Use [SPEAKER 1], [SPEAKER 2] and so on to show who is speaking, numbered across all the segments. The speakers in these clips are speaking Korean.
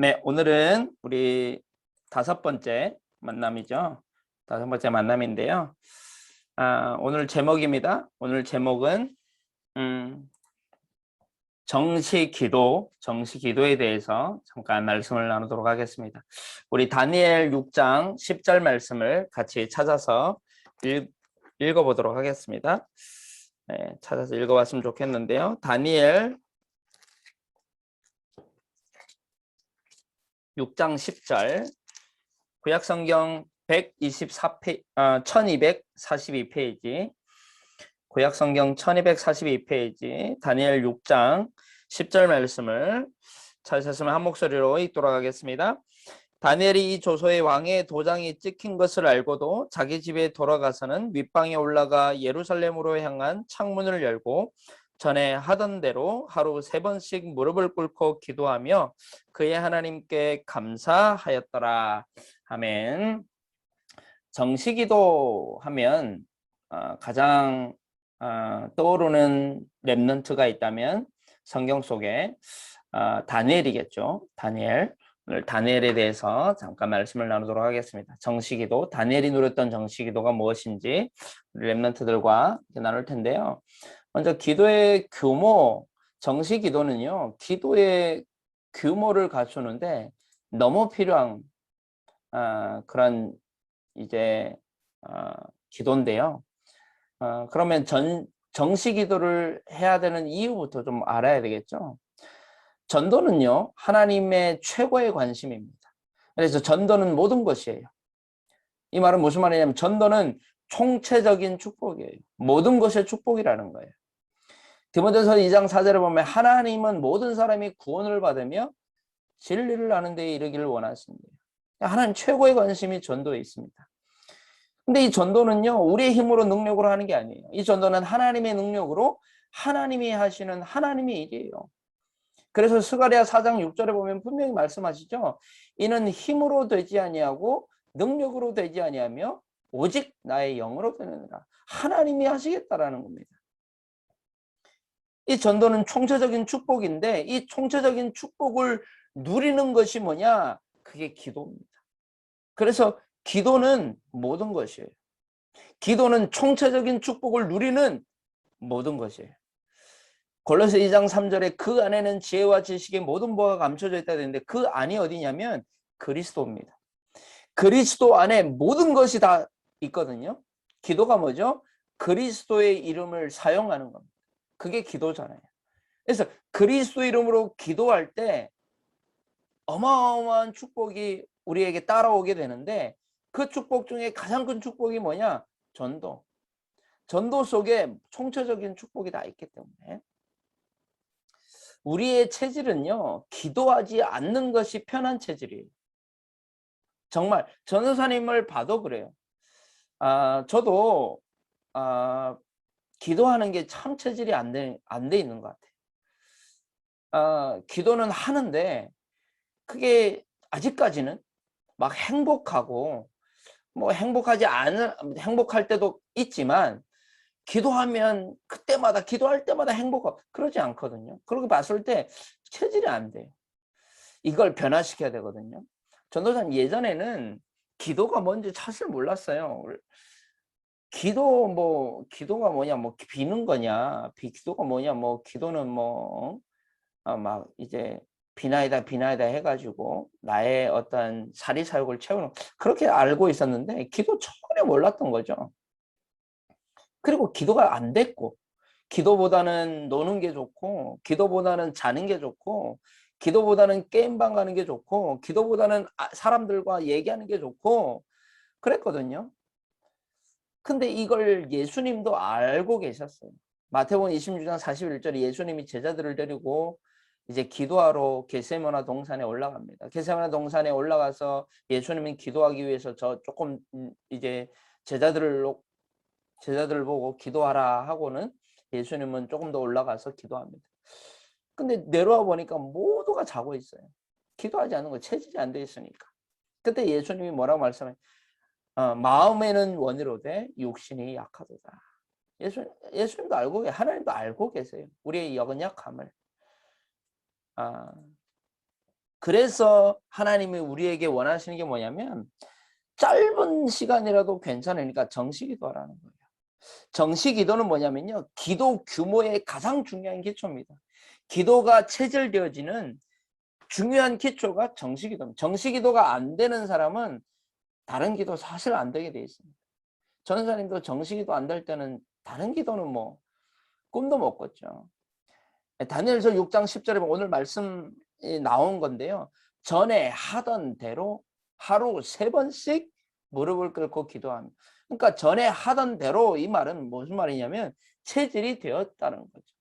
[SPEAKER 1] 네, 오늘은 우리 다섯 번째 만남이죠. 다섯 번째 만남인데요. 아, 오늘 제목입니다. 오늘 제목은 음, 정시 기도, 정시 기도에 대해서 잠깐 말씀을 나누도록 하겠습니다. 우리 다니엘 6장 10절 말씀을 같이 찾아서 읽, 읽어보도록 하겠습니다. 네, 찾아서 읽어봤으면 좋겠는데요. 다니엘 6장 10절. 구약성경 124페이지, 아, 1242페이지. 구약성경 1242페이지. 다니엘 6장 10절 말씀을 찾으셨으면 한 목소리로 읽도록 하겠습니다. 다니엘이 이 조소의 왕의 도장이 찍힌 것을 알고도 자기 집에 돌아가서는 윗방에 올라가 예루살렘으로 향한 창문을 열고 전에 하던 대로 하루 세 번씩 무릎을 꿇고 기도하며 그의 하나님께 감사하였더라. 아멘. 정시기도 하면 어, 가장 어, 떠오르는 랩넌트가 있다면 성경 속에 어, 다니엘이겠죠. 다니엘. 오늘 다니엘에 대해서 잠깐 말씀을 나누도록 하겠습니다. 정시기도, 다니엘이 누렸던 정시기도가 무엇인지 랩넌트들과 나눌 텐데요. 먼저 기도의 규모, 정시 기도는요, 기도의 규모를 갖추는데 너무 필요한 어, 그런 이제 어, 기도인데요. 어, 그러면 전 정시 기도를 해야 되는 이유부터 좀 알아야 되겠죠. 전도는요, 하나님의 최고의 관심입니다. 그래서 전도는 모든 것이에요. 이 말은 무슨 말이냐면 전도는 총체적인 축복이에요. 모든 것의 축복이라는 거예요. 디모데서 2장 4절에 보면 하나님은 모든 사람이 구원을 받으며 진리를 아는 데 이르기를 원하십니다. 하나님 최고의 관심이 전도에 있습니다. 근데 이 전도는요, 우리의 힘으로 능력으로 하는 게 아니에요. 이 전도는 하나님의 능력으로 하나님이 하시는 하나님의 일이에요. 그래서 스가랴 4장 6절에 보면 분명히 말씀하시죠. 이는 힘으로 되지 아니하고 능력으로 되지 아니하며 오직 나의 영으로 되느니라. 하나님이 하시겠다라는 겁니다. 이 전도는 총체적인 축복인데 이 총체적인 축복을 누리는 것이 뭐냐? 그게 기도입니다. 그래서 기도는 모든 것이에요. 기도는 총체적인 축복을 누리는 모든 것이에요. 골로새 2장 3절에 그 안에는 지혜와 지식의 모든 보가 감춰져 있다 되는데 그 안이 어디냐면 그리스도입니다. 그리스도 안에 모든 것이 다 있거든요. 기도가 뭐죠? 그리스도의 이름을 사용하는 겁니다. 그게 기도잖아요. 그래서 그리스도 이름으로 기도할 때 어마어마한 축복이 우리에게 따라오게 되는데 그 축복 중에 가장 큰 축복이 뭐냐? 전도. 전도 속에 총체적인 축복이 다 있기 때문에 우리의 체질은요, 기도하지 않는 것이 편한 체질이에요. 정말 전도사님을 봐도 그래요. 아, 저도 아, 기도하는 게 참 체질이 안 돼, 안 돼 있는 것 같아요. 아, 기도는 하는데 그게 아직까지는 막 행복하고 뭐 행복하지 않은 행복할 때도 있지만 기도하면 그때마다 기도할 때마다 행복하고 그러지 않거든요. 그렇게 봤을 때 체질이 안 돼요. 이걸 변화시켜야 되거든요. 전도사님 예전에는 기도가 뭔지 사실 몰랐어요. 기도 뭐 기도가 뭐냐 뭐 비는 거냐 비 기도가 뭐냐 뭐 기도는 뭐막 어, 이제 비나이다 비나이다 해가지고 나의 어떤 사리 사욕을 채우는 그렇게 알고 있었는데 기도 전혀 몰랐던 거죠. 그리고 기도가 안 됐고 기도보다는 노는 게 좋고 기도보다는 자는 게 좋고 기도보다는 게임방 가는 게 좋고 기도보다는 아, 사람들과 얘기하는 게 좋고 그랬거든요. 근데 이걸 예수님도 알고 계셨어요. 마태복음 26장 41절에 예수님이 제자들을 데리고 이제 기도하러 게세모나 동산에 올라갑니다. 게세모나 동산에 올라가서 예수님이 기도하기 위해서 저 조금 음, 이제 제자들을 제자들을 보고 기도하라 하고는 예수님은 조금 더 올라가서 기도합니다. 근데 내려와 보니까 모두가 자고 있어요. 기도하지 않는 거 체질이 안 돼 있으니까. 그때 예수님이 뭐라고 말씀해? 어, 마음에는 원이로되 육신이 약하도다. 예수 예수님도 알고 계 하나님도 알고 계세요. 우리의 역은 약함을. 아, 그래서 하나님이 우리에게 원하시는 게 뭐냐면 짧은 시간이라도 괜찮으니까 정식기도하라는 거예요. 정식기도는 뭐냐면요. 기도 규모의 가장 중요한 기초입니다. 기도가 체질되어지는 중요한 기초가 정식기도입니다. 정식기도가 안 되는 사람은 다른 기도 사실 안 되게 돼 있습니다. 전사님도 정식기도 안 될 때는 다른 기도는 뭐 꿈도 못 꿨죠. 다니엘서 6장 10절에 보면 오늘 말씀이 나온 건데요. 전에 하던 대로 하루 세 번씩 무릎을 꿇고 기도합니다. 그러니까 전에 하던 대로 이 말은 무슨 말이냐면 체질이 되었다는 거죠.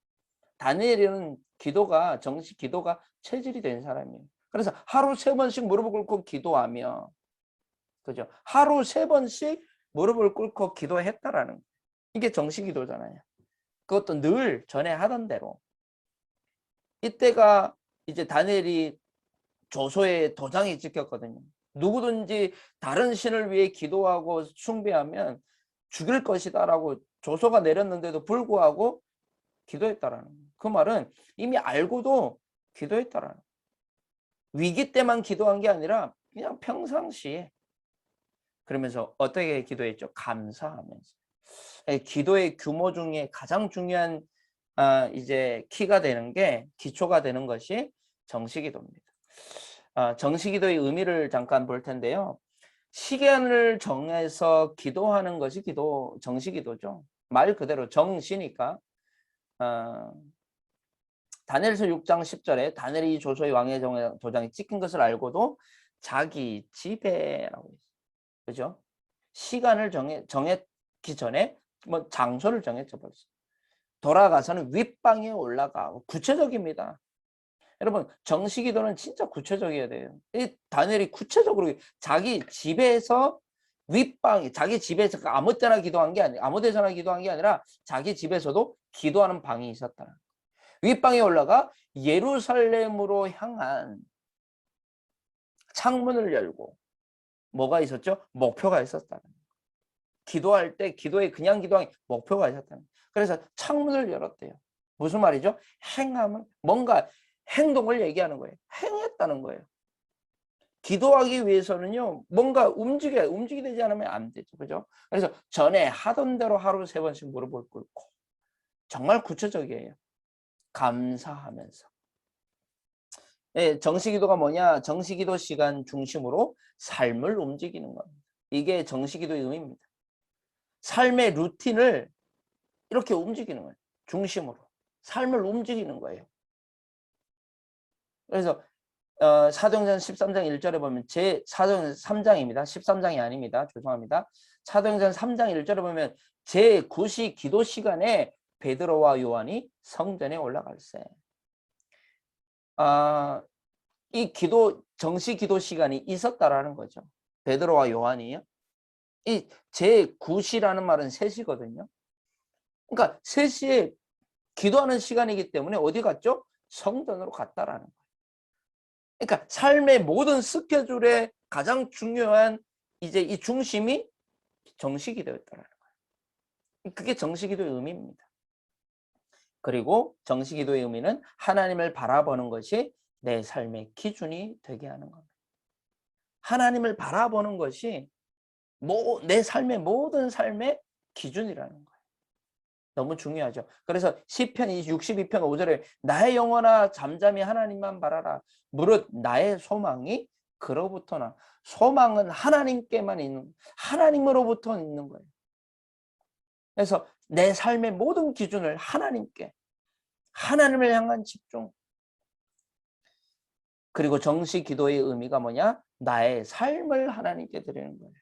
[SPEAKER 1] 다니엘은 기도가 정식 기도가 체질이 된 사람이에요. 그래서 하루 세 번씩 무릎을 꿇고 기도하며 그죠? 하루 세 번씩 무릎을 꿇고 기도했다라는. 이게 정식 기도잖아요. 그것도 늘 전에 하던 대로. 이때가 이제 다니엘이 조소에 도장이 찍혔거든요. 누구든지 다른 신을 위해 기도하고 숭배하면 죽일 것이다라고 조소가 내렸는데도 불구하고 기도했다라는 거예요. 그 말은 이미 알고도 기도했다라는. 위기 때만 기도한 게 아니라 그냥 평상시에 그러면서 어떻게 기도했죠? 감사하면서. 예, 기도의 규모 중에 가장 중요한 아, 이제 키가 되는 게 기초가 되는 것이 정식기도입니다. 아, 정식기도의 의미를 잠깐 볼 텐데요. 시간을 정해서 기도하는 것이 기도 정식기도죠. 말 그대로 정시니까 어, 다니엘서 6장 10절에 다니엘이 조소의 왕의 도장이 찍힌 것을 알고도 자기 집에라고. 그죠? 시간을 정해 정했기 전에 뭐 장소를 정했죠 벌써. 돌아가서는 윗방에 올라가고 구체적입니다. 여러분 정식 기도는 진짜 구체적이어야 돼요. 이 다니엘이 구체적으로 자기 집에서 윗방에 자기 집에서 아무 때나 기도한 게 아니 아무 데서나 기도한 게 아니라 자기 집에서도 기도하는 방이 있었다. 윗방에 올라가 예루살렘으로 향한 창문을 열고 뭐가 있었죠? 목표가 있었다. 기도할 때 기도에 그냥 기도하기 목표가 있었다. 그래서 창문을 열었대요. 무슨 말이죠? 행함을 뭔가 행동을 얘기하는 거예요. 행했다는 거예요. 기도하기 위해서는요, 뭔가 움직여, 움직이 지 않으면 안 되죠. 그죠? 그래서 전에 하던 대로 하루 세 번씩 무릎을 꿇고, 정말 구체적이에요. 감사하면서. 예, 정식기도가 뭐냐? 정식기도 시간 중심으로 삶을 움직이는 겁니다. 이게 정식기도의 의미입니다. 삶의 루틴을 이렇게 움직이는 거예요. 중심으로. 삶을 움직이는 거예요. 그래서 어, 사도행전 13장 1절에 보면 제 사도행전 3장입니다. 13장이 아닙니다. 죄송합니다. 사도행전 3장 1절에 보면 제 9시 기도 시간에 베드로와 요한이 성전에 올라갈세. 아, 이 기도 정시 기도 시간이 있었다라는 거죠. 베드로와 요한이요. 이 제 9시라는 말은 3시거든요. 그러니까 3시에 기도하는 시간이기 때문에 어디 갔죠? 성전으로 갔다라는 거예요. 그러니까 삶의 모든 스케줄에 가장 중요한 이제 이 중심이 정식이 되었다는 거예요. 그게 정식기도의 의미입니다. 그리고 정식기도의 의미는 하나님을 바라보는 것이 내 삶의 기준이 되게 하는 겁니다. 하나님을 바라보는 것이 내 삶의 모든 삶의 기준이라는 거예요. 너무 중요하죠. 그래서 시편 62편 5절에 나의 영혼아 잠잠히 하나님만 바라라. 무릇 나의 소망이 그로부터나 소망은 하나님께만 있는 하나님으로부터 있는 거예요. 그래서 내 삶의 모든 기준을 하나님께 하나님을 향한 집중 그리고 정시 기도의 의미가 뭐냐? 나의 삶을 하나님께 드리는 거예요.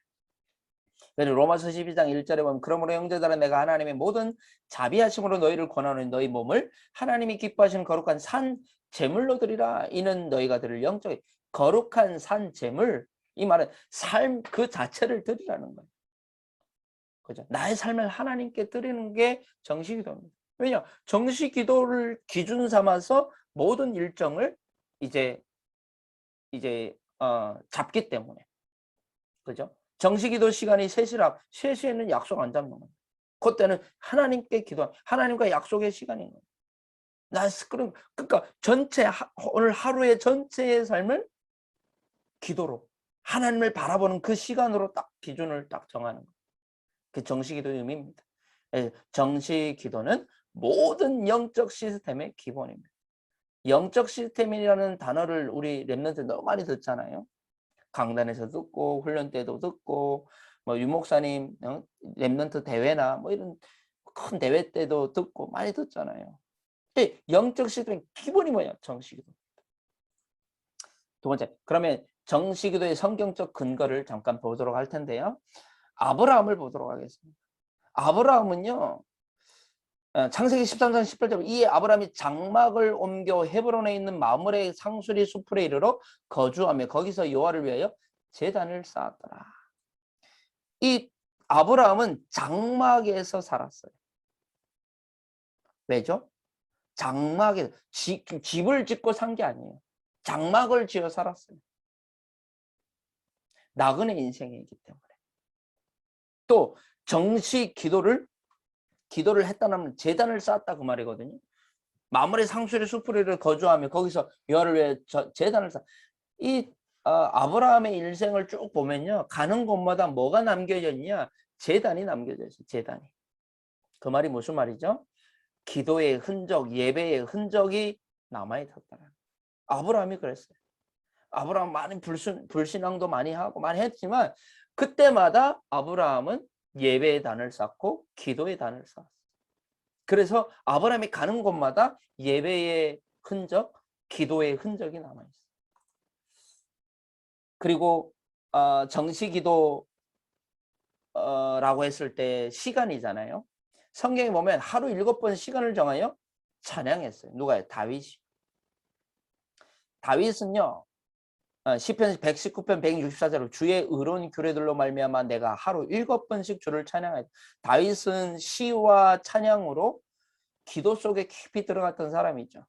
[SPEAKER 1] 로마서 12장 1절에 보면 그러므로 형제들아 내가 하나님의 모든 자비하심으로 너희를 권하는 너희 몸을 하나님이 기뻐하시는 거룩한 산 제물로 드리라 이는 너희가 들을 영적인 거룩한 산 제물 이 말은 삶 그 자체를 드리라는 거예요. 그죠? 나의 삶을 하나님께 드리는 게 정식 기도입니다. 왜냐? 정식 기도를 기준 삼아서 모든 일정을 이제 이제 어, 잡기 때문에 그죠? 정식 기도 시간이 3시라 3시에는 약속 안 잡는 거예요. 그때는 하나님께 기도 하나님과 약속의 시간인 거예요. 나 그럼 그러니까 전체 하- 오늘 하루의 전체의 삶을 기도로 하나님을 바라보는 그 시간으로 딱 기준을 딱 정하는 거예요. 그 정시기도의 의미입니다. 예, 정시기도는 모든 영적 시스템의 기본입니다. 영적 시스템이라는 단어를 우리 랩런트 너무 많이 듣잖아요. 강단에서 듣고 훈련 때도 듣고 뭐 유목사님 어? 랩런트 대회나 뭐 이런 큰 대회 때도 듣고 많이 듣잖아요. 근데 영적 시스템의 기본이 뭐냐? 정시기도. 두 번째, 그러면 정시기도의 성경적 근거를 잠깐 보도록 할 텐데요. 아브라함을 보도록 하겠습니다. 아브라함은요. 어, 창세기 13장 18절 이 아브라함이 장막을 옮겨 헤브론에 있는 마물의 상수리 수풀에 이르러 거주하며 거기서 여호와를 위하여 제단을 쌓았더라. 이 아브라함은 장막에서 살았어요. 왜죠? 장막에 지- 집을 짓고 산 게 아니에요. 장막을 지어 살았어요. 나그네 인생이기 때문에. 또 정시 기도를 기도를 했다면 재단을 쌓았다 그 말이거든요. 마물의 상수리 수풀이를 거주하며 거기서 여호와를 위해 저- 제단을 쌓. 이 어, 아브라함의 일생을 쭉 보면요, 가는 곳마다 뭐가 남겨져 있냐? 재단이 남겨져 있어요. 재단이. 그 말이 무슨 말이죠? 기도의 흔적, 예배의 흔적이 남아 있었다. 아브라함이 그랬어요. 아브라함 많은 불신, 불신앙도 많이 하고 많이 했지만 그때마다 아브라함은 예배의 단을 쌓고 기도의 단을 쌓았어요. 그래서 아브라함이 가는 곳마다 예배의 흔적, 기도의 흔적이 남아 있어요. 그리고 어, 정시기도 어, 라고 했을 때 시간이잖아요. 성경에 보면 하루 일곱 번 시간을 정하여 찬양했어요. 누가요? 다윗이. 다윗은요. 어, 시편 119편 164절로 주의 의로운 규례들로 말미암아 내가 하루 일곱 번씩 주를 찬양하였다. 다윗은 시와 찬양으로 기도 속에 깊이 들어갔던 사람이죠.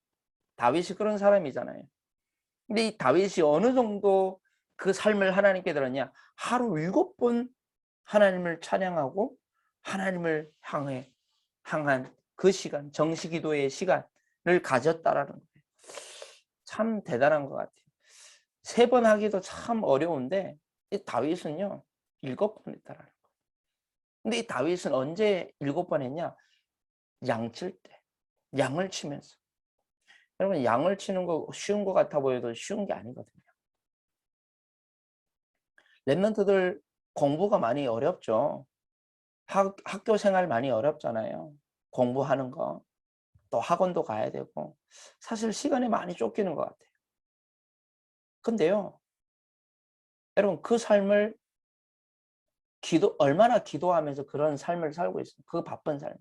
[SPEAKER 1] 다윗이 그런 사람이잖아요. 근데 이 다윗이 어느 정도 그 삶을 하나님께 들었냐? 하루 일곱 번 하나님을 찬양하고 하나님을 향해 향한 그 시간, 정시 기도의 시간을 가졌다라는 거예요. 참 대단한 것 같아요. 세 번 하기도 참 어려운데 이 다윗은요 일곱 번 했다라는 거예요. 근데 이 다윗은 언제 일곱 번 했냐? 양칠 때, 양을 치면서. 여러분 양을 치는 거 쉬운 것 같아 보여도 쉬운 게 아니거든요. 랩런트들 공부가 많이 어렵죠. 학, 학교 생활 많이 어렵잖아요. 공부하는 거. 또 학원도 가야 되고. 사실 시간이 많이 쫓기는 것 같아요. 근데요. 여러분 그 삶을 기도 얼마나 기도하면서 그런 삶을 살고 있어요. 그 바쁜 삶을.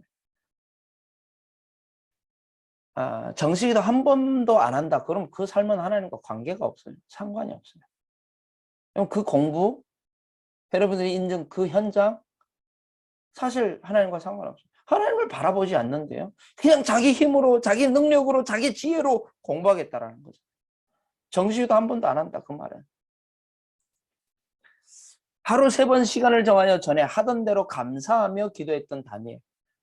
[SPEAKER 1] 아, 정식이도 한 번도 안 한다. 그럼 그 삶은 하나님과 관계가 없어요. 상관이 없어요. 그럼 그 공부, 여러분들이 인정 그 현장, 사실 하나님과 상관없어요. 하나님을 바라보지 않는데요. 그냥 자기 힘으로, 자기 능력으로, 자기 지혜로 공부하겠다라는 거죠. 정식이도 한 번도 안 한다. 그 말은. 하루 세 번 시간을 정하여 전에 하던 대로 감사하며 기도했던 다니엘.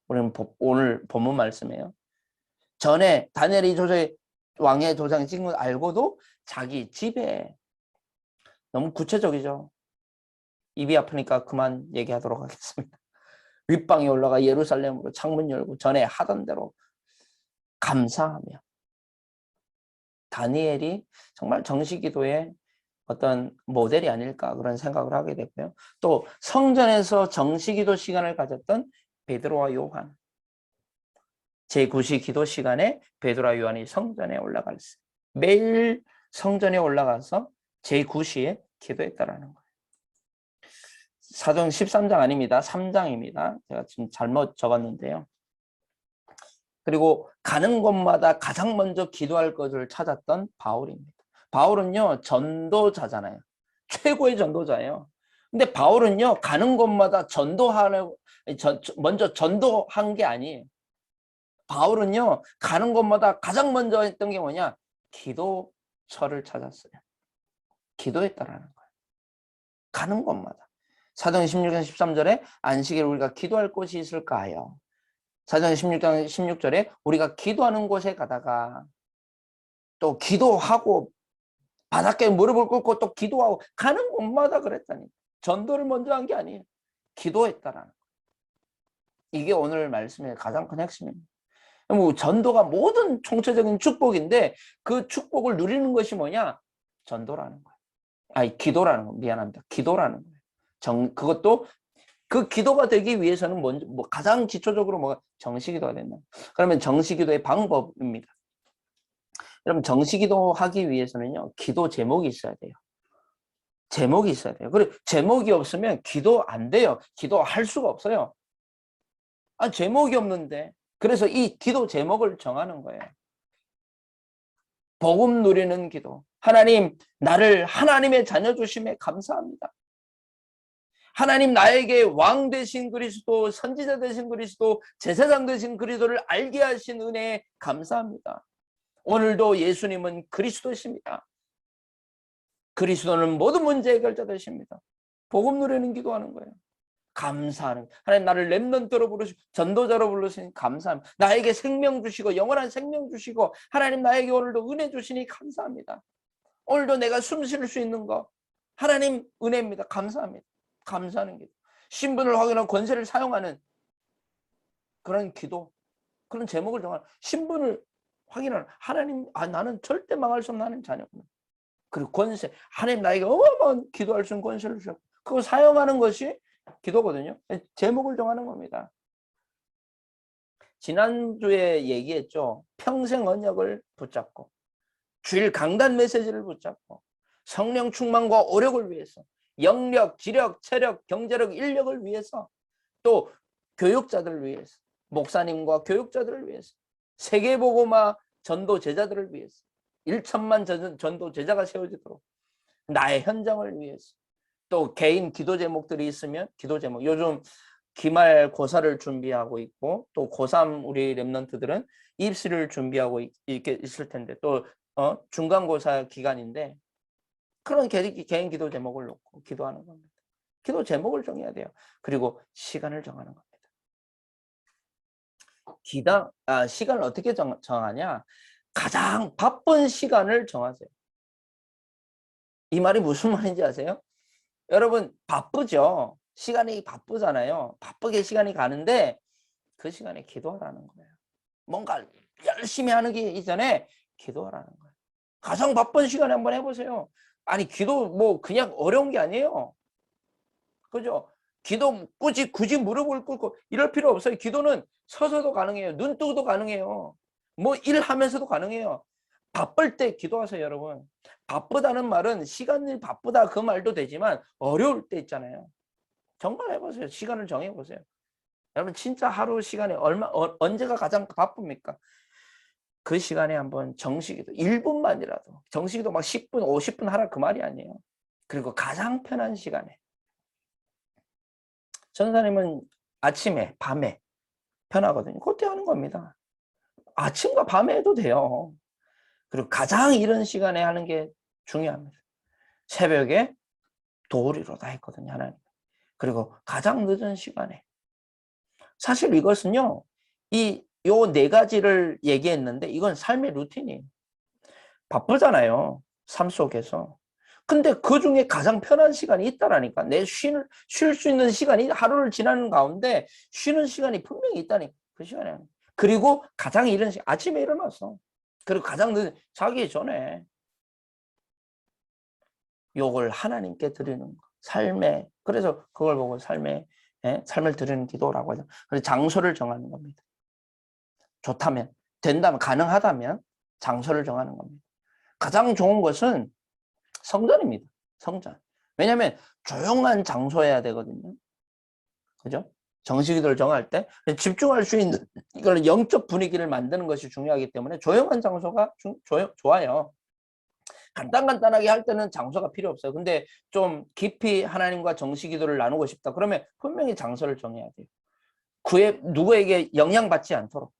[SPEAKER 1] 우리는 보- 오늘 본문 말씀이에요. 전에 다니엘이 조제 왕의 도장에 찍은 걸 알고도 자기 집에 너무 구체적이죠. 입이 아프니까 그만 얘기하도록 하겠습니다. 윗방에 올라가 예루살렘으로 창문 열고 전에 하던 대로 감사하며 다니엘이 정말 정시기도의 어떤 모델이 아닐까 그런 생각을 하게 되고요. 또 성전에서 정시기도 시간을 가졌던 베드로와 요한 제9시 기도 시간에 베드로와 요한이 성전에 올라갔어요. 매일 성전에 올라가서 제9시에 기도했다라는 거예요. 사도행 13장 아닙니다. 3장입니다. 제가 지금 잘못 적었는데요. 그리고 가는 곳마다 가장 먼저 기도할 것을 찾았던 바울입니다. 바울은요, 전도자잖아요. 최고의 전도자예요. 근데 바울은요, 가는 곳마다 전도하는, 전- 먼저 전도한 게 아니에요. 바울은요, 가는 곳마다 가장 먼저 했던 게 뭐냐? 기도처를 찾았어요. 기도했다라는 거예요. 가는 곳마다. 사도행 16장 13절에 안식일 우리가 기도할 곳이 있을까요? 사장 16장 16절에 우리가 기도하는 곳에 가다가 또 기도하고 바닷가에 무릎을 꿇고 또 기도하고 가는 곳마다 그랬다니 전도를 먼저 한 게 아니에요. 기도했다라는 거. 이게 오늘 말씀의 가장 큰 핵심입니다. 뭐 전도가 모든 총체적인 축복인데 그 축복을 누리는 것이 뭐냐? 전도라는 거예요. 아니 기도라는 거 미안합니다. 기도라는 거예요. 정 그것도 그 기도가 되기 위해서는 먼저 뭐 가장 기초적으로 뭐가 정식기도가 된다. 그러면 정식기도의 방법입니다. 여러분 정식기도 하기 위해서는요 기도 제목이 있어야 돼요. 제목이 있어야 돼요. 그리고 제목이 없으면 기도 안 돼요. 기도할 수가 없어요. 아 제목이 없는데 그래서 이 기도 제목을 정하는 거예요. 복음 누리는 기도. 하나님 나를 하나님의 자녀 주심에 감사합니다. 하나님 나에게 왕 되신 그리스도, 선지자 되신 그리스도, 제사장 되신 그리스도를 알게 하신 은혜에 감사합니다. 오늘도 예수님은 그리스도십니다. 그리스도는 모든 문제 해결자 되십니다. 복음 누리는 기도하는 거예요. 감사하는 하나님 나를 렘넌트로 부르시고 전도자로 부르시니 감사합니다. 나에게 생명 주시고 영원한 생명 주시고 하나님 나에게 오늘도 은혜 주시니 감사합니다. 오늘도 내가 숨 쉴 수 있는 거 하나님 은혜입니다. 감사합니다. 감사하는 기도. 신분을 확인하고 권세를 사용하는 그런 기도. 그런 제목을 정하는 신분을 확인하는 하나님 아 나는 절대 망할 수 없는 자녀구나. 그리고 권세 하나님 나에게 어마어마한 기도할 수 있는 권세를 주셨고 그거 사용하는 것이 기도거든요. 제목을 정하는 겁니다. 지난주에 얘기했죠. 평생 언약을 붙잡고 주일 강단 메시지를 붙잡고 성령 충만과 오력을 위해서 영력, 지력, 체력, 경제력, 인력을 위해서 또 교육자들을 위해서 목사님과 교육자들을 위해서 세계보고마 전도 제자들을 위해서 1천만 전도 제자가 세워지도록 나의 현장을 위해서 또 개인 기도 제목들이 있으면 기도 제목 요즘 기말 고사를 준비하고 있고 또 고3 우리 랩런트들은 입시를 준비하고 있, 있을 텐데 또 어, 중간고사 기간인데 그런 개, 개인 기도 제목을 놓고 기도하는 겁니다. 기도 제목을 정해야 돼요. 그리고 시간을 정하는 겁니다. 기당 아, 시간을 어떻게 정, 정하냐? 가장 바쁜 시간을 정하세요. 이 말이 무슨 말인지 아세요? 여러분 바쁘죠. 시간이 바쁘잖아요. 바쁘게 시간이 가는데 그 시간에 기도하라는 거예요. 뭔가 열심히 하는 게 이전에 기도하라는 거예요. 가장 바쁜 시간에 한번 해보세요. 아니 기도 뭐 그냥 어려운 게 아니에요. 그죠? 기도 굳이 굳이 무릎을 꿇고 이럴 필요 없어요. 기도는 서서도 가능해요. 눈 뜨고도 가능해요. 뭐 일하면서도 가능해요. 바쁠 때 기도하세요, 여러분. 바쁘다는 말은 시간이 바쁘다 그 말도 되지만 어려울 때 있잖아요. 정말 해보세요. 시간을 정해보세요. 여러분 진짜 하루 시간에 얼마 어, 언제가 가장 바쁩니까? 그 시간에 한번 정식기도 1분만이라도 정식기도 막 10분 50분 하라 그 말이 아니에요. 그리고 가장 편한 시간에 전사님은 아침에 밤에 편하거든요. 그때 하는 겁니다. 아침과 밤에 해도 돼요. 그리고 가장 이른 시간에 하는 게 중요합니다. 새벽에 도리로다 했거든요. 하나님. 그리고 가장 늦은 시간에 사실 이것은요. 이 요 네 가지를 얘기했는데 이건 삶의 루틴이에요. 바쁘잖아요. 삶 속에서. 근데 그 중에 가장 편한 시간이 있다라니까. 내 쉴, 쉴수 있는 시간이 하루를 지나는 가운데 쉬는 시간이 분명히 있다니. 그 시간에. 그리고 가장 이른 시간, 아침에 일어났어. 그리고 가장 늦은, 자기 전에. 요걸 하나님께 드리는 거. 삶에. 그래서 그걸 보고 삶에, 예? 삶을 드리는 기도라고 하죠. 그래서 장소를 정하는 겁니다. 좋다면, 된다면, 가능하다면 장소를 정하는 겁니다. 가장 좋은 것은 성전입니다. 성전. 왜냐하면 조용한 장소여야 되거든요. 그죠? 정식기도를 정할 때 집중할 수 있는 이걸 영적 분위기를 만드는 것이 중요하기 때문에 조용한 장소가 중, 조용, 좋아요. 간단간단하게 할 때는 장소가 필요 없어요. 근데 좀 깊이 하나님과 정식기도를 나누고 싶다. 그러면 분명히 장소를 정해야 돼요. 그에 누구에게 영향받지 않도록.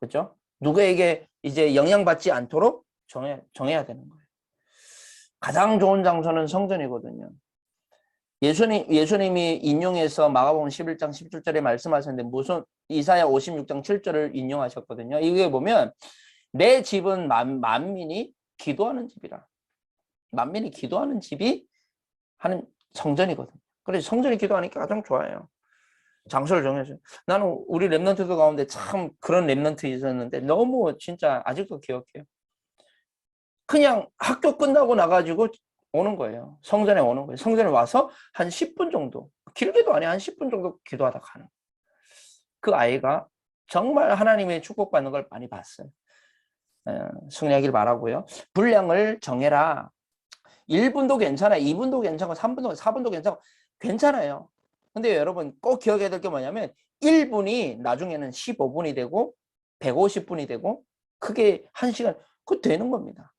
[SPEAKER 1] 그죠? 누구에게 이제 영향받지 않도록 정해, 정해야 되는 거예요. 가장 좋은 장소는 성전이거든요. 예수님, 예수님이 인용해서 마가복음 11장 17절에 말씀하셨는데 무슨 이사야 56장 7절을 인용하셨거든요. 이게 보면 내 집은 만, 만민이 기도하는 집이라. 만민이 기도하는 집이 하는 성전이거든요. 그래서 성전이 기도하니까 가장 좋아요. 장소를 정해서 나는 우리 랩런트들 가운데 참 그런 랩런트 있었는데 너무 진짜 아직도 기억해요. 그냥 학교 끝나고 나가지고 오는 거예요. 성전에 오는 거예요. 성전에 와서 한 10분 정도, 길게도 아니야. 한 10분 정도 기도하다 가는. 그 아이가 정말 하나님의 축복받는 걸 많이 봤어요. 어, 승리하길 바라고요. 분량을 정해라. 1분도 괜찮아요. 2분도 괜찮고 3분도 4분도 괜찮고 괜찮아요. 근데 여러분 꼭 기억해야 될 게 뭐냐면 1분이 나중에는 15분이 되고 150분이 되고 그게 1시간 그 되는 겁니다.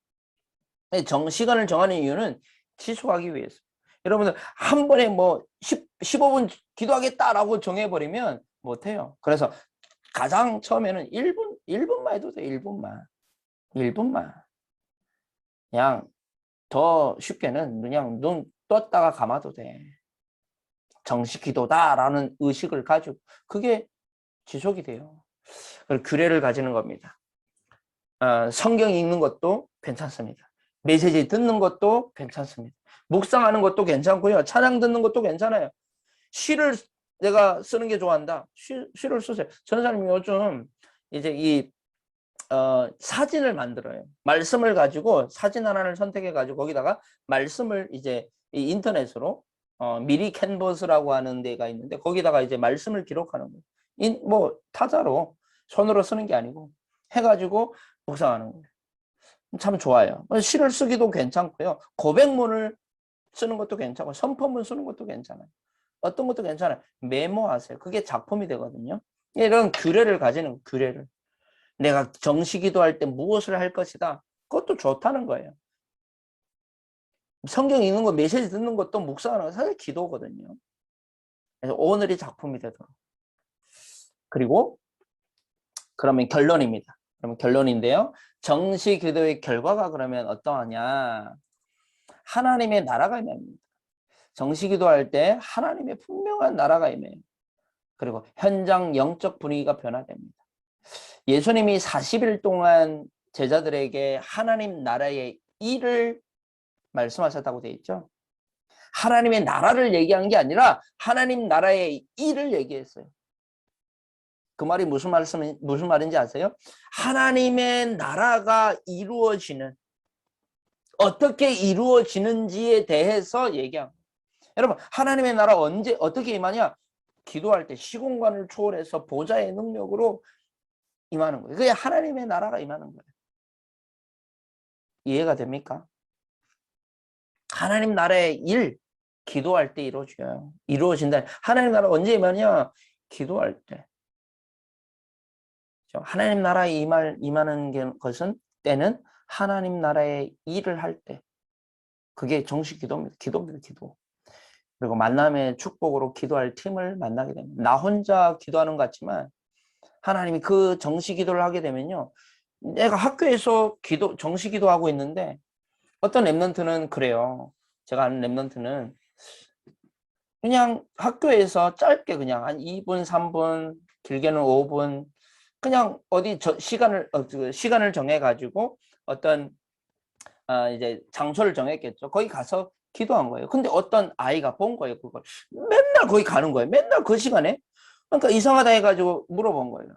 [SPEAKER 1] 정 시간을 정하는 이유는 지속하기 위해서. 여러분들 한 번에 뭐 10, 15분 기도하겠다라고 정해버리면 못해요. 그래서 가장 처음에는 1분, 1분만 해도 돼, 1분만. 1분만. 그냥 더 쉽게는 그냥 눈 떴다가 감아도 돼. 정식 기도다라는 의식을 가지고 그게 지속이 돼요. 그리고 규례를 가지는 겁니다. 어, 성경 읽는 것도 괜찮습니다. 메시지 듣는 것도 괜찮습니다. 묵상하는 것도 괜찮고요. 찬양 듣는 것도 괜찮아요. 시를 내가 쓰는 게 좋아한다. 시, 시를 쓰세요. 전사님이 요즘 이제 이 어, 사진을 만들어요. 말씀을 가지고 사진 하나를 선택해 가지고 거기다가 말씀을 이제 이 인터넷으로 어, 미리 캔버스라고 하는 데가 있는데 거기다가 이제 말씀을 기록하는 거예요. 인, 뭐 타자로 손으로 쓰는 게 아니고 해가지고 묵상하는 거예요. 참 좋아요. 시를 쓰기도 괜찮고요. 고백문을 쓰는 것도 괜찮고 선포문 쓰는 것도 괜찮아요. 어떤 것도 괜찮아요. 메모하세요. 그게 작품이 되거든요. 이런 규례를 가지는 규례를. 내가 정식기도 할 때 무엇을 할 것이다. 그것도 좋다는 거예요. 성경 읽는 거, 메시지 듣는 것도 묵상하는 거 사실 기도거든요. 그래서 오늘이 작품이 되도록. 그리고 그러면 결론입니다. 그러면 결론인데요. 정식 기도의 결과가 그러면 어떠하냐? 하나님의 나라가 임합니다. 정식 기도할 때 하나님의 분명한 나라가 임해요. 그리고 현장 영적 분위기가 변화됩니다. 예수님이 40일 동안 제자들에게 하나님 나라의 일을 말씀하셨다고 되어 있죠. 하나님의 나라를 얘기한 게 아니라 하나님 나라의 일을 얘기했어요. 그 말이 무슨 말씀 무슨 말인지 아세요? 하나님의 나라가 이루어지는 어떻게 이루어지는지에 대해서 얘기한 여러분 하나님의 나라 언제 어떻게 임하냐? 기도할 때 시공간을 초월해서 보좌의 능력으로 임하는 거예요. 그게 하나님의 나라가 임하는 거예요. 이해가 됩니까? 하나님 나라의 일 기도할 때 이루어져요. 이루어진다. 하나님 나라 언제 임하냐? 기도할 때. 하나님 나라에 임할, 임하는 것은 때는 하나님 나라의 일을 할 때. 그게 정식 기도입니다. 기도입니다. 기도. 그리고 만남의 축복으로 기도할 팀을 만나게 됩니다. 나 혼자 기도하는 것 같지만 하나님이 그 정식 기도를 하게 되면요. 내가 학교에서 기도 정식 기도하고 있는데 어떤 랩런트는 그래요. 제가 아는 랩런트는 그냥 학교에서 짧게 그냥 한 2분, 3분, 길게는 5분 그냥 어디 저 시간을 어, 그 시간을 정해 가지고 어떤 아 이제 장소를 정했겠죠. 거기 가서 기도한 거예요. 근데 어떤 아이가 본 거예요. 그걸 맨날 거기 가는 거예요. 맨날 그 시간에 그러니까 이상하다 해가지고 물어본 거예요.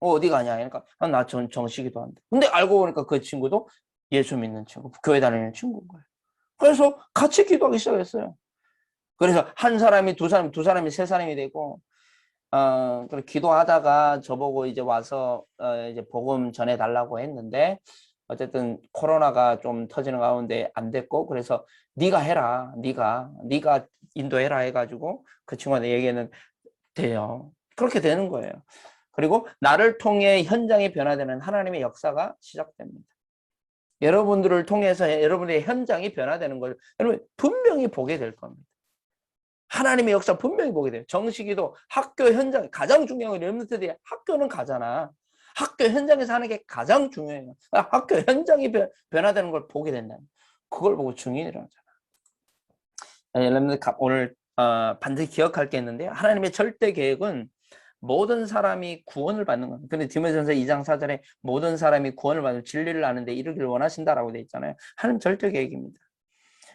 [SPEAKER 1] 어, 어디 가냐? 그러니까 아, 나 전 정식기도 한다. 근데 알고 보니까 그 친구도 예수 믿는 친구, 교회 다니는 친구인 거예요. 그래서 같이 기도하기 시작했어요. 그래서 한 사람이 두 사람, 두 사람이 세 사람이 되고 어, 기도하다가 저보고 이제 와서 어, 이제 복음 전해 달라고 했는데 어쨌든 코로나가 좀 터지는 가운데 안 됐고 그래서 네가 해라, 네가 네가 인도해라 해가지고 그 친구한테 얘기는 돼요. 그렇게 되는 거예요. 그리고 나를 통해 현장이 변화되는 하나님의 역사가 시작됩니다. 여러분들을 통해서 여러분의 현장이 변화되는 걸 여러분 분명히 보게 될 겁니다. 하나님의 역사 분명히 보게 돼요. 정식이도 학교 현장 가장 중요한 건 렘넌트들이 학교는 가잖아. 학교 현장에서 하는 게 가장 중요해요. 아, 학교 현장이 변, 화되는 걸 보게 된다. 그걸 보고 증인이라고 하잖아. 렘넌트 오늘 어, 반드시 기억할 게 있는데요. 하나님의 절대 계획은 모든 사람이 구원을 받는 겁니다. 근데 디모데전서 2장 4절에 모든 사람이 구원을 받는 진리를 아는데 이루기를 원하신다라고 돼 있잖아요. 하나님 절대 계획입니다.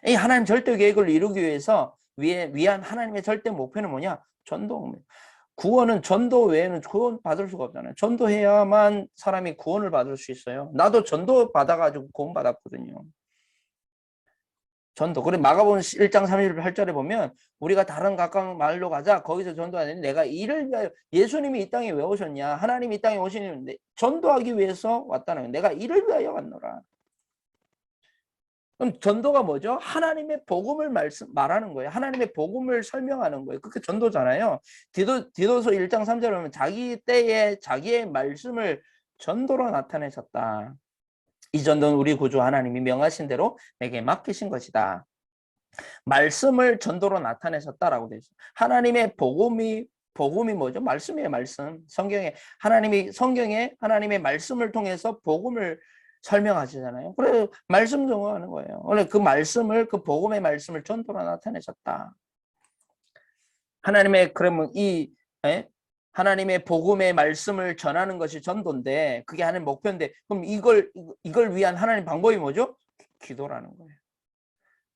[SPEAKER 1] 이 하나님 절대 계획을 이루기 위해서 위에 위한 하나님의 절대 목표는 뭐냐? 전도입니다. 구원은 전도 외에는 구원 받을 수가 없잖아요. 전도해야만 사람이 구원을 받을 수 있어요. 나도 전도 받아가지고 구원 받았거든요. 전도. 그래 마가복음 1장 38절에 보면 우리가 다른 가까운 마을로 가자. 거기서 전도하니 내가 이를 위하여 예수님이 이 땅에 왜 오셨냐? 하나님이 이 땅에 오시는데 전도하기 위해서 왔다는 거예요. 내가 이를 위하여 왔노라. 그럼 전도가 뭐죠? 하나님의 복음을 말씀 말하는 거예요. 하나님의 복음을 설명하는 거예요. 그게 전도잖아요. 디도 디도서 1장 3절에 보면 자기 때에 자기의 말씀을 전도로 나타내셨다. 이 전도는 우리 구주 하나님이 명하신 대로 내게 맡기신 것이다. 말씀을 전도로 나타내셨다라고 되어 있어요. 하나님의 복음이 복음이 뭐죠? 말씀이에요, 말씀. 성경에 하나님이 성경에 하나님의 말씀을 통해서 복음을 설명하시잖아요. 그래 말씀 정하는 거예요. 원래 그 말씀을 그 복음의 말씀을 전도로 나타내셨다. 하나님의 그러면 이 에? 하나님의 복음의 말씀을 전하는 것이 전도인데 그게 하나님 목표인데 그럼 이걸 이걸 위한 하나님 방법이 뭐죠? 기도라는 거예요.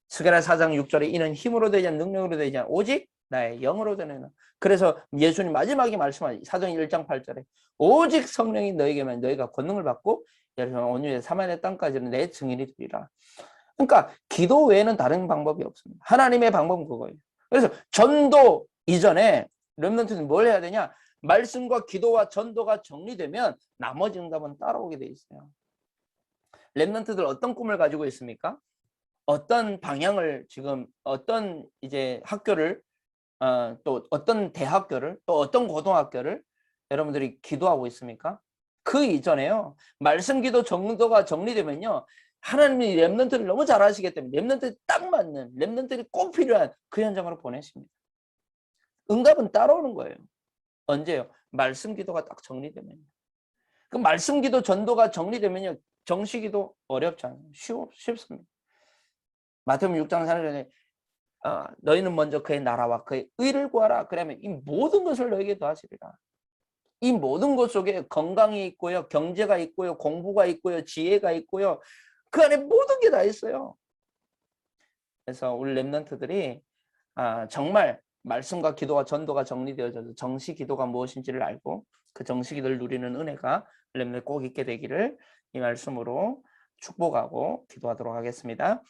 [SPEAKER 1] 스가랴 4장 6절에 이는 힘으로 되지 않 능력으로 되지 않 오직 나의 영으로 되는 그래서 예수님 마지막에 말씀하신 사정 1장 8절에 오직 성령이 너에게만 너희가 권능을 받고 여러분 온유의 사만의 땅까지는 내 증인이 되리라. 그러니까 기도 외에는 다른 방법이 없습니다. 하나님의 방법은 그거예요. 그래서 전도 이전에 렘넌트는 뭘 해야 되냐? 말씀과 기도와 전도가 정리되면 나머지 응답은 따라오게 돼 있어요. 렘넌트들 어떤 꿈을 가지고 있습니까? 어떤 방향을 지금 어떤 이제 학교를 어, 또 어떤 대학교를 또 어떤 고등학교를 여러분들이 기도하고 있습니까? 그 이전에요. 말씀 기도 정도가 정리되면요. 하나님이 렘넌트를 너무 잘 아시기 때문에 렘넌트에 딱 맞는 렘넌트들이 꼭 필요한 그 현장으로 보내십니다. 응답은 따라오는 거예요. 언제요? 말씀 기도가 딱 정리되면. 그 말씀 기도 전도가 정리되면요. 정시 기도 어렵잖아요. 쉬워, 쉽습니다. 마태복음 6장 4절에 어, 너희는 먼저 그의 나라와 그의 의를 구하라. 그러면 이 모든 것을 너에게 더하시리라. 이 모든 것 속에 건강이 있고요, 경제가 있고요, 공부가 있고요, 지혜가 있고요. 그 안에 모든 게 다 있어요. 그래서 우리 랩런트들이 아, 정말 말씀과 기도와 전도가 정리되어져서 정시 기도가 무엇인지를 알고 그 정시 기도를 누리는 은혜가 랩런트 꼭 있게 되기를 이 말씀으로 축복하고 기도하도록 하겠습니다.